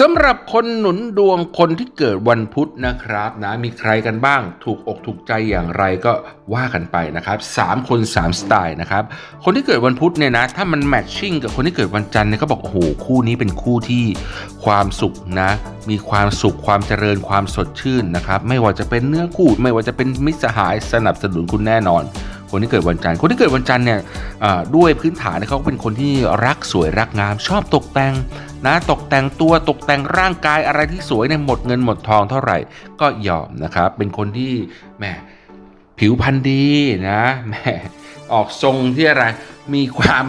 สำหรับคนหนุนดวงคนที่เกิดวันพุธนะครับนะมีใครกันบ้างถูกอกถูกใจอย่างไรก็ว่ากันไปนะครับสามคนสามสไตล์นะครับคนที่เกิดวันพุธเนี่ยนะถ้ามันแมทชิ่งกับคนที่เกิดวันจันทร์เนี่ยก็บอกโอ้โหคู่นี้เป็นคู่ที่ความสุขนะมีความสุขความเจริญความสดชื่นนะครับไม่ว่าจะเป็นเนื้อคู่ไม่ว่าจะเป็นมิตรสหายสนับสนุนคุณแน่นอน คนที่เกิดวันจันทร์คนที่เกิดวันจันทร์เนี่ยด้วยพื้นฐานเนี่ยเขาเป็นคนที่รักสวยรักงามชอบตกแต่งนะตกแต่งตัวตกแต่งร่างกายอะไรที่สวยเนี่ยหมดเงินหมดทองเท่าไหร่ก็ยอมนะครับเป็นคนที่แหมผิวพรรณดีนะแหมออกทรงที่อะไรมีความ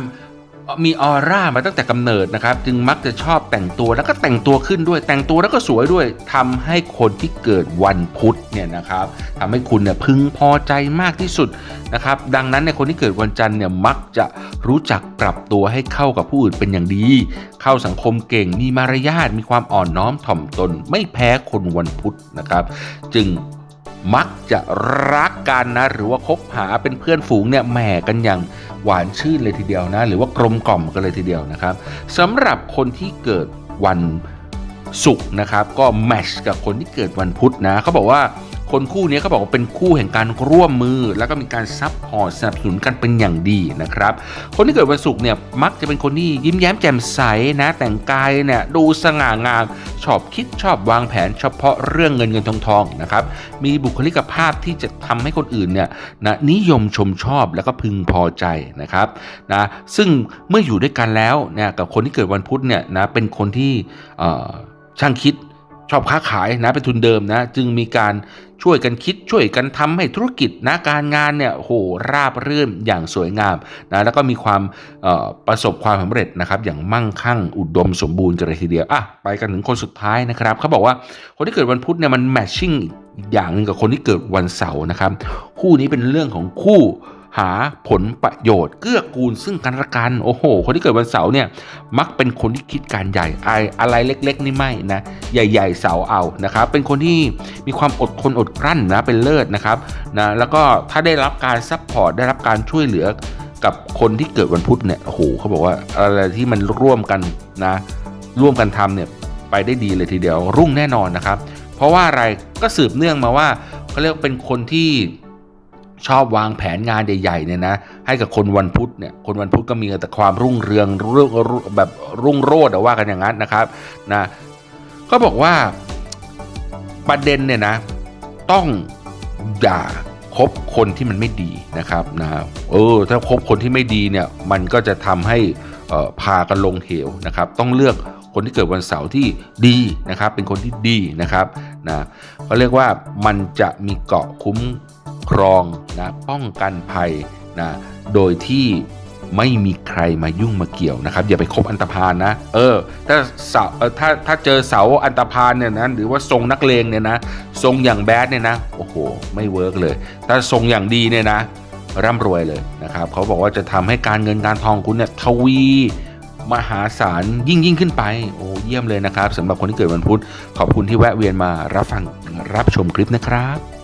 มีออร่ามาตั้งแต่กำเนิดนะครับ จึงมักจะชอบแต่งตัวแล้วก็แต่งตัวขึ้นด้วย แต่งตัวแล้วก็สวยด้วยทำให้คนที่เกิดวันพุธเนี่ยนะครับทำให้คุณเนี่ยพึงพอใจมากที่สุดนะครับ ดังนั้นในคนที่เกิดวันจันทร์เนี่ยมักจะรู้จักปรับตัวให้เข้ากับผู้อื่นเป็นอย่างดี เข้าสังคมเก่งมีมารยาทมีความอ่อนน้อมถ่อมตน ไม่แพ้คนวันพุธนะครับ จึง มักจะรักกันนะ หรือว่าคบหาเป็นเพื่อนฝูงเนี่ยแหมกันอย่างหวานชื่นเลยทีเดียวนะ หรือว่ากลมกล่อมกันเลยทีเดียวนะครับสำหรับคนที่เกิดวันศุกร์นะครับ ก็แมชกับคนที่เกิดวันพุธนะเขาบอกว่าคนคู่นี้เขาบอกว่าเป็นคู่แห่งการร่วมมือ แล้วก็มีการซับพอร์ตสนับสนุนกันเป็นอย่างดีนะครับ คนที่เกิดวันศุกร์เนี่ยมักจะเป็นคนที่ยิ้มแย้มแจ่มใสนะแต่งกายเนี่ยดูสง่างาม ชอบคิดชอบวางแผนเฉพาะเรื่องเงินเงินทองทองนะครับมีบุคลิกภาพที่จะทำให้คนอื่นเนี่ยนะนิยมชมชอบแล้วก็พึงพอใจนะครับนะซึ่งเมื่ออยู่ด้วยกันแล้วเนี่ยกับคนที่เกิดวันพุธเนี่ยนะเป็นคนที่ช่างคิด ชอบค้าขายนะเป็นทุนเดิมนะ จึงมีการช่วยกันคิดช่วยกันทำให้ธุรกิจนะการงานเนี่ยโหราบรื่นอย่างสวยงามนะแล้วก็มีความประสบความสำเร็จนะครับ อย่างมั่งคั่งอุดมสมบูรณ์กันเลยทีเดียวอะไปกันถึงคนสุดท้ายนะครับเขาบอกว่าคนที่เกิดวันพุธเนี่ยมันแมทชิ่งอีกอย่างหนึ่งกับคนที่เกิดวันเสาร์นะครับคู่นี้เป็นเรื่องของคู่ หาผลประโยชน์เกื้อกูลซึ่งกันและกัน โอ้โห คนที่เกิดวันเสาร์เนี่ยมักเป็นคนที่คิดการใหญ่ไออะไรเล็ก ๆ นี่ไม่นะใหญ่ ๆ เสาเอานะครับเป็นคนที่มีความอดทนอดกลั้นนะเป็นเลิศนะครับนะแล้วก็ถ้าได้รับการซัพพอร์ตได้รับการช่วยเหลือกับคนที่เกิดวันพุธเนี่ยโอ้โหเขาบอกว่าอะไรที่มันร่วมกันนะร่วมกันทำเนี่ยไปได้ดีเลยทีเดียวรุ่งแน่นอนนะครับ เพราะว่าอะไรก็สืบเนื่องมาว่าเขาเรียกเป็นคนที่ ชอบวางแผนงานใหญ่ๆเนี่ยนะให้กับคนวันพุธเนี่ยคนวันพุธก็มีแต่ความรุ่งเรืองเรื่องแบบรุ่งโรจน์อว่ากันอย่างนั้นนะครับนะก็บอกว่าประเด็นเนี่ยนะต้องอย่าคบคนที่มันไม่ดีนะครับนะเออถ้าคบคนที่ไม่ดีเนี่ยมันก็จะทำให้อ่อพากันลงเหวนะครับ ต้องเลือกคนที่เกิดวันเสาร์ที่ดีนะครับ เป็นคนที่ดีนะครับนะเขาเรียกว่ามันจะมีเกาะคุ้ม ครองนะป้องกันภัยนะโดยที่ไม่มีใครมายุ่งมาเกี่ยวนะครับ อย่าไปคบอันตรพานนะ เออ ถ้าเสาเออถ้าถ้าเจอเสาอันตรพานเนี่ยนะหรือว่าทรงนักเลงเนี่ยนะทรงอย่างแบดเนี่ยนะโอ้โหไม่เวิร์กเลย ถ้าทรงอย่างดีเนี่ยนะร่ำรวยเลยนะครับเขาบอกว่าจะทำให้การเงินการทองคุณเนี่ยทวีมหาศาลยิ่งยิ่งขึ้นไป โอ้เยี่ยมเลยนะครับสำหรับคนที่เกิดวันพุธขอบคุณที่แวะเวียนมารับฟังรับชมคลิปนะครับ